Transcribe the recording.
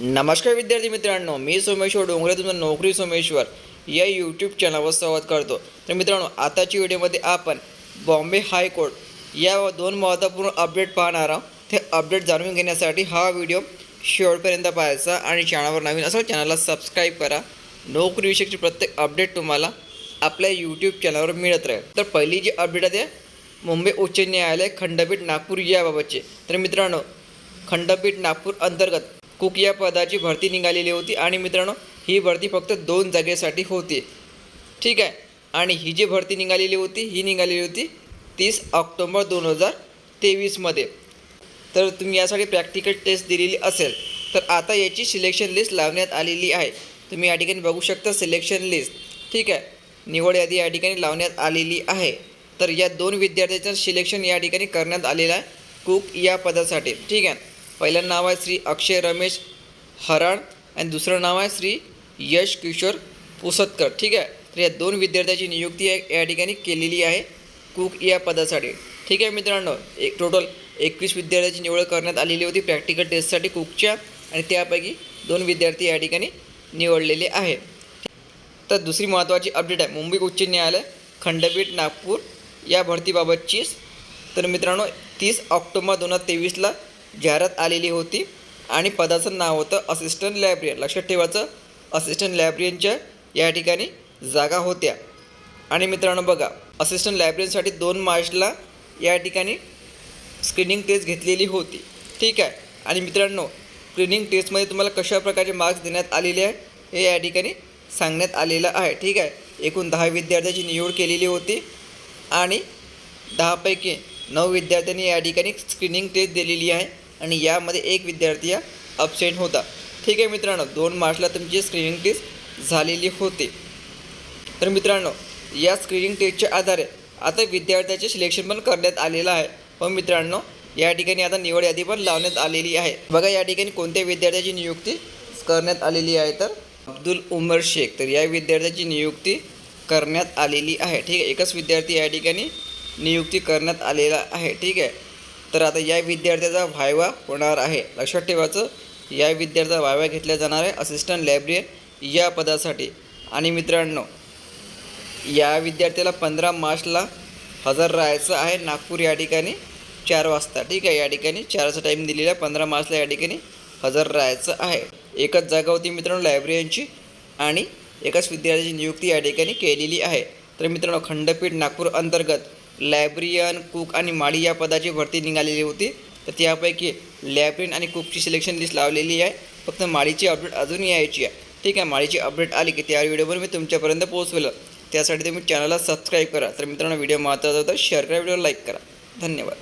नमस्कार विद्यार्थी मित्रांनो मी सोमेश्वर डोंगरे तुमचं नोकरी सोमेश्वर या यूट्यूब चॅनलवर संवाद करतो. तर मित्रांनो आताच्या व्हिडिओमध्ये आपण बॉम्बे हायकोर्ट या दोन महत्त्वपूर्ण अपडेट पाहणार आहोत. ते अपडेट जाणून घेण्यासाठी हा व्हिडिओ शेवटपर्यंत पाहायचा आणि चॅनलवर नवीन असं चॅनलला सबस्क्राईब करा. नोकरीविषयीची प्रत्येक अपडेट तुम्हाला आपल्या यूट्यूब चॅनलवर मिळत राहील. तर पहिली जी अपडेट आहे ते मुंबई उच्च न्यायालय खंडपीठ नागपूर याबाबतचे. तर मित्रांनो खंडपीठ नागपूर अंतर्गत कुक या पदाची भरती निघालेली होती आणि मित्रांनो ही भरती फक्त दोन जागेसाठी होती. ठीक आहे? आणि ही जी भरती निघालेली होती ही निघालेली होती तीस ऑक्टोंबर दोन हजार तेवीसमध्ये तर तुम्ही यासाठी प्रॅक्टिकल टेस्ट दिलेली असेल तर आता याची सिलेक्शन लिस्ट लावण्यात आलेली आहे. तुम्ही या ठिकाणी बघू शकता सिलेक्शन लिस्ट. ठीक आहे? निवड यादी या ठिकाणी लावण्यात आलेली आहे. तर या दोन विद्यार्थ्यांचं सिलेक्शन या ठिकाणी करण्यात आलेलं आहे कुक या पदासाठी. ठीक आहे? पहिलं नाव आहे श्री अक्षय रमेश हराळ आणि दुसरं नाव आहे श्री यश किशोर पुसतकर. ठीक आहे? तर या दोन विद्यार्थ्याची नियुक्ती या या ठिकाणी केलेली आहे कुक या पदासाठी. ठीक आहे मित्रांनो? एक टोटल एकवीस विद्यार्थ्याची निवड करण्यात आलेली होती. प्रॅक्टिकल टेस्टसाठी कुकच्या आणि त्यापैकी दोन विद्यार्थी या ठिकाणी निवडलेले आहे तर दुसरी महत्त्वाची अपडेट आहे. मुंबई उच्च न्यायालय खंडपीठ नागपूर या भरतीबाबतचीच. तर मित्रांनो तीस ऑक्टोबर दोन हजार तेवीसला जाहिरात आलेली होती आणि पदाचं नाव होतं असिस्टंट लायब्रियन लक्षात ठेवायचं असिस्टंट लायब्रियनच्या या ठिकाणी जागा होत्या. आणि मित्रांनो बघा असिस्टंट लायब्रियनसाठी दोन मार्चला या ठिकाणी स्क्रीनिंग टेस्ट घेतलेली होती. ठीक आहे? आणि मित्रांनो स्क्रीनिंग टेस्टमध्ये तुम्हाला कशा प्रकारचे मार्क्स देण्यात आलेले आहे हे या ठिकाणी सांगण्यात आलेलं आहे. ठीक आहे? एकूण दहा विद्यार्थ्याची निवड केलेली होती आणि दहापैकी नऊ विद्यार्थ्यांनी या ठिकाणी स्क्रीनिंग टेस्ट दिलेली आहे. आणि यामध्ये एक विद्यार्थी हा अपसेंट होता. ठीक आहे मित्रांनो दोन मार्चला तुमची स्क्रीनिंग टेस्ट झालेली होती. तर मित्रांनो या स्क्रीनिंग टेस्टच्या आधारे आता विद्यार्थ्याचे सिलेक्शन पण करण्यात आलेलं आहे. पण मित्रांनो या ठिकाणी आता निवड यादी पण लावण्यात आलेली आहे. बघा या ठिकाणी कोणत्या विद्यार्थ्याची नियुक्ती करण्यात आलेली आहे तर अब्दुल उमर शेख. तर या विद्यार्थ्याची नियुक्ती करण्यात आलेली आहे. ठीक आहे एकच विद्यार्थी या ठिकाणी नियुक्ती करण्यात आलेला आहे. ठीक आहे. तर आता या विद्यार्थ्याचा व्हायवा होणार आहे. लक्षात ठेवायचं या विद्यार्थ्याचा व्हायवा घेतला जाणार आहे असिस्टंट लायब्ररियन या पदासाठी. आणि मित्रांनो या विद्यार्थ्याला पंधरा मार्चला हजर राहायचं आहे नागपूर या ठिकाणी चार वाजता. ठीक आहे या ठिकाणी चारचा टाईम दिलेला आहे पंधरा मार्चला या ठिकाणी हजर राहायचं आहे. एकच जागा होती मित्रांनो लायब्ररियनची आणि एकाच विद्यार्थ्याची नियुक्ती या ठिकाणी केलेली आहे. तर मित्रांनो खंडपीठ नागपूर अंतर्गत लायब्रियन कुक आणि माळी या पदाची भरती निघालेली होती. तर त्यापैकी लॅब्रिन आणि कुकची सिलेक्शन लिस्ट लावलेली आहे. फक्त माळीची अपडेट अजून यायची आहे. ठीक आहे माळीची अपडेट आली की त्या व्हिडिओवर मी तुमच्यापर्यंत पोहोचवेल. त्यासाठी तुम्ही चॅनलला सबस्क्राईब करा. तर मित्रांनो व्हिडिओ महत्त्वाचा होता शेअर करा व्हिडिओ लाईक करा. धन्यवाद.